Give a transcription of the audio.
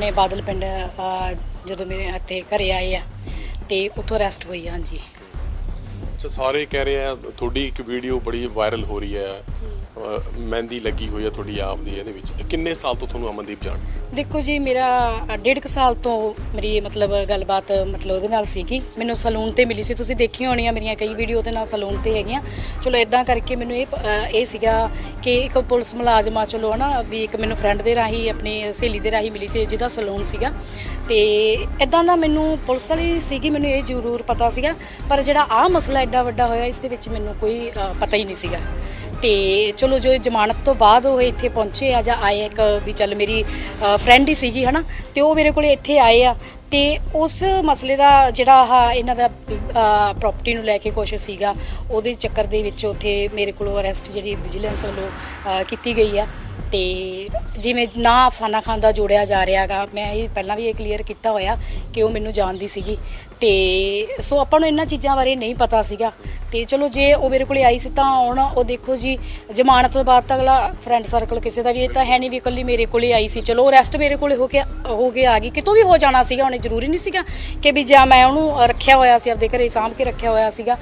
ਆਪਣੇ ਬਾਦਲ ਪਿੰਡ ਅਹ, ਜਦੋਂ ਮੇਰੇ ਇੱਥੇ ਘਰੇ ਆਏ ਆ ਤੇ ਉੱਥੋਂ ਅਰੈਸਟ ਹੋਈ ਆ ਹਾਂਜੀ। ਅੱਛਾ ਸਾਰੇ ਕਹਿ ਰਹੇ ਆ ਤੁਹਾਡੀ ਇੱਕ ਵੀਡੀਓ ਬੜੀ ਵਾਇਰਲ ਹੋ ਰਹੀ ਹੈ ਮਹਿੰਦੀ ਲੱਗੀ ਹੋਈ ਹੈ ਤੁਹਾਡੀ ਆਪ ਦੀ ਇਹਦੇ ਵਿੱਚ। ਕਿੰਨੇ ਸਾਲ ਤੋਂ ਤੁਹਾਨੂੰ ਅਮਨਦੀਪ ਜਾਣ ਦੇਖੋ ਜੀ, ਮੇਰਾ ਡੇਢ ਕੁ ਸਾਲ ਤੋਂ ਮੇਰੀ ਮਤਲਬ ਗੱਲਬਾਤ, ਮਤਲਬ ਉਹਦੇ ਨਾਲ ਸੀਗੀ। ਮੈਨੂੰ ਸਲੂਨ ਤੇ ਮਿਲੀ ਸੀ। ਤੁਸੀਂ ਦੇਖੀਆਂ ਹੋਣੀਆਂ ਮੇਰੀਆਂ ਕਈ ਵੀਡੀਓ ਉਹਦੇ ਨਾਲ ਸਲੂਨ ਤੇ ਹੈਗੀਆਂ। ਚਲੋ ਇਦਾਂ ਕਰਕੇ ਮੈਨੂੰ ਇਹ ਇਹ ਸੀਗਾ ਕਿ ਇੱਕ ਪੁਲਿਸ ਮੁਲਾਜ਼ਮ ਆ, ਚਲੋ ਹਨਾ, ਵੀ ਇੱਕ ਮੈਨੂੰ ਫਰੈਂਡ ਦੇ ਰਾਹੀਂ, ਆਪਣੀ ਸਹੇਲੀ ਦੇ ਰਾਹੀਂ ਮਿਲੀ ਸੀ, ਜਿਹਦਾ ਸਲੂਨ ਸੀਗਾ। ਤੇ ਇਦਾਂ ਦਾ ਮੈਨੂੰ ਪੁਲਿਸ ਵਾਲੀ ਸੀਗੀ, ਮੈਨੂੰ ਇਹ ਜ਼ਰੂਰ ਪਤਾ ਸੀਗਾ। ਪਰ ਜਿਹੜਾ ਆ ਮਸਲਾ ਐਡਾ ਵੱਡਾ ਹੋਇਆ, ਇਸ ਦੇ ਵਿੱਚ ਮੈਨੂੰ ਕੋਈ ਪਤਾ ਹੀ ਨਹੀਂ ਸੀਗਾ। ਤੇ ਚਲੋ ਜੋ ਜ਼ਮਾਨਤ ਤੋਂ ਬਾਅਦ ਉਹ ਇੱਥੇ ਪਹੁੰਚੇ ਆ ਜਾਂ ਆਏ ਇੱਕ ਵੀ ਚੱਲ ਮੇਰੀ ਫਰੈਂਡ ਹੀ ਸੀਗੀ, ਹਨਾ? ਤੇ ਉਹ ਮੇਰੇ ਕੋਲੇ ਇੱਥੇ ਆਏ ਆ। ਤੇ ਉਸ ਮਸਲੇ ਦਾ ਜਿਹੜਾ ਆ ਇਹਨਾਂ ਦਾ ਪ੍ਰਾਪਰਟੀ ਨੂੰ ਲੈ ਕੇ ਕੁਛ ਸੀਗਾ, ਉਹਦੇ ਚੱਕਰ ਦੇ ਵਿੱਚ ਉੱਥੇ ਮੇਰੇ ਕੋਲੋਂ ਅਰੈਸਟ ਜਿਹੜੀ ਵਿਜੀਲੈਂਸ ਵੱਲੋਂ ਕੀਤੀ ਗਈ ਆ। ਤੇ ਜਿਵੇਂ ਨਾ ਅਫਸਾਨਾ ਖਾਨ ਦਾ ਜੋੜਿਆ ਜਾ ਰਿਹਾਗਾ ਮੈਂ ਇਹ ਪਹਿਲਾਂ ਵੀ ਇਹ ਕਲੀਅਰ ਕੀਤਾ ਹੋਇਆ ਕਿ ਉਹ ਮੈਨੂੰ ਜਾਣਦੀ ਸੀਗੀ। ਤੇ ਸੋ ਆਪਾਂ ਨੂੰ ਇਹਨਾਂ ਚੀਜ਼ਾਂ ਬਾਰੇ ਨਹੀਂ ਪਤਾ ਸੀਗਾ। ਤੇ ਚਲੋ ਜੇ ਉਹ ਮੇਰੇ ਕੋਲੇ ਆਈ ਸੀ ਤਾਂ ਹੁਣ ਉਹ ਦੇਖੋ ਜੀ, ਜ਼ਮਾਨਤ ਤੋਂ ਬਾਅਦ ਤਾਂ ਅਗਲਾ ਫਰੈਂਡ ਸਰਕਲ ਕਿਸੇ ਦਾ ਵੀ, ਇਹ ਤਾਂ ਹੈ ਨਹੀਂ ਵੀ ਇਕੱਲੀ ਮੇਰੇ ਕੋਲੇ ਆਈ ਸੀ। ਚਲੋ ਰੈਸਟ ਮੇਰੇ ਕੋਲੇ ਹੋ ਕੇ ਹੋ ਕੇ ਆ ਗਈ। ਕਿਤੋਂ ਵੀ ਹੋ ਜਾਣਾ ਸੀਗਾ, ਉਹਨੇ ਜ਼ਰੂਰੀ ਨਹੀਂ ਸੀਗਾ ਕਿ ਵੀ ਜਾਂ ਮੈਂ ਉਹਨੂੰ ਰੱਖਿਆ ਹੋਇਆ ਸੀ, ਆਪਦੇ ਘਰੇ ਸਾਂਭ ਕੇ ਰੱਖਿਆ ਹੋਇਆ ਸੀਗਾ।